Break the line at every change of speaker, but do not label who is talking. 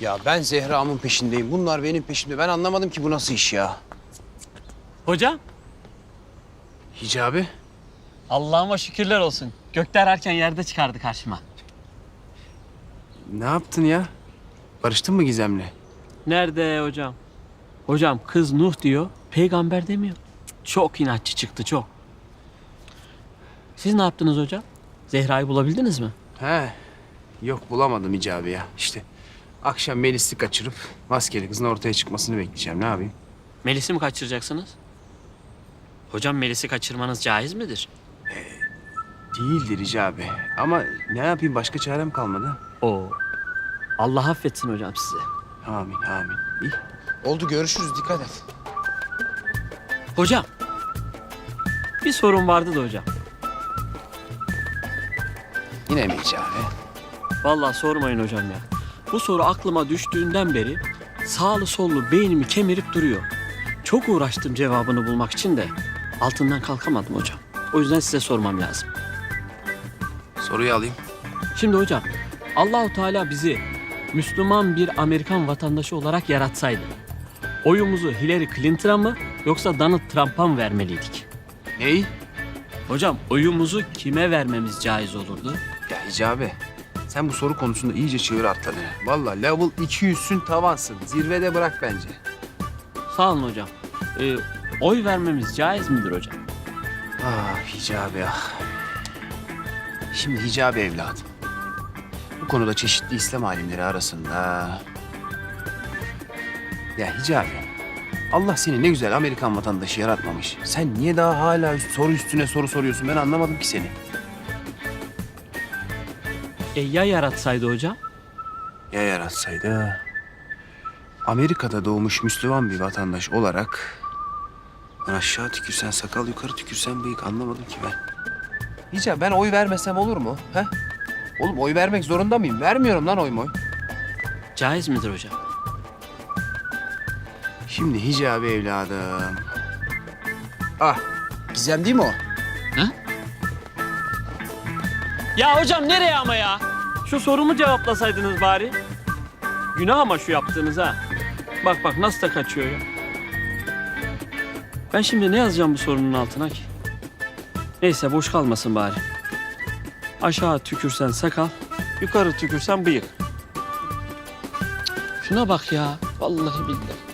ya. Ben Zehra'mın peşindeyim. Bunlar benim peşimde. Ben anlamadım ki bu nasıl iş ya.
Hocam,
Hicabi?
Allah'ıma şükürler olsun. Gökte ararken yerde çıkardı karşıma.
Ne yaptın ya? Barıştın mı Gizem'le?
Nerede hocam? Hocam kız Nuh diyor, peygamber demiyor. Çok inatçı çıktı, çok. Siz ne yaptınız hocam? Zehra'yı bulabildiniz mi?
He. Yok bulamadım Hicabi ya. İşte akşam Melis'i kaçırıp maskeli kızın ortaya çıkmasını bekleyeceğim. Ne yapayım?
Melis'i mi kaçıracaksınız? Hocam Melis'i kaçırmanız caiz midir?
Değildir Hicabi. Ama ne yapayım başka çarem kalmadı.
Oo. Allah affetsin hocam sizi.
Amin amin. İyi. Oldu görüşürüz dikkat et.
Hocam. Bir sorun vardı da hocam.
Yine mi Hicabi?
Vallahi sormayın hocam ya. Bu soru aklıma düştüğünden beri sağlı sollu beynimi kemirip duruyor. Çok uğraştım cevabını bulmak için de altından kalkamadım hocam. O yüzden size sormam lazım.
Soruyu alayım.
Şimdi hocam Allahu Teala bizi Müslüman bir Amerikan vatandaşı olarak yaratsaydı oyumuzu Hillary Clinton'a mı yoksa Donald Trump'a mı vermeliydik?
Neyi?
Hocam oyumuzu kime vermemiz caiz olurdu?
Ya Hicabi. Sen bu soru konusunda iyice çığır atladın. Vallahi level 200'sün tavansın. Zirvede bırak bence.
Sağ olun hocam. Ee, oy vermemiz caiz midir hocam?
Ah Hicabi ah. Şimdi Hicabi evladım. Bu konuda çeşitli İslam alimleri arasında... Ya Hicabi, Allah seni ne güzel Amerikan vatandaşı yaratmamış. Sen niye daha hala soru üstüne soru soruyorsun? Ben anlamadım ki seni.
E ya yaratsaydı hocam?
Ya yaratsaydı? Amerika'da doğmuş Müslüman bir vatandaş olarak... Ben aşağı tükürsen sakal, yukarı tükürsen bıyık anlamadım ki ben. Hicabi ben oy vermesem olur mu? He? Oğlum oy vermek zorunda mıyım? Vermiyorum lan oy moy.
Caiz midir hocam?
Şimdi Hicabi evladım. Ah, Gizem değil mi o?
Ya hocam nereye ama ya? Şu sorumu cevaplasaydınız bari. Günah ama şu yaptığınız ha. Bak bak nasıl da kaçıyor ya. Ben şimdi ne yazacağım bu sorunun altına ki? Neyse boş kalmasın bari. Aşağı tükürsen sakal, yukarı tükürsen bıyık. Şuna bak ya. Vallahi billahi.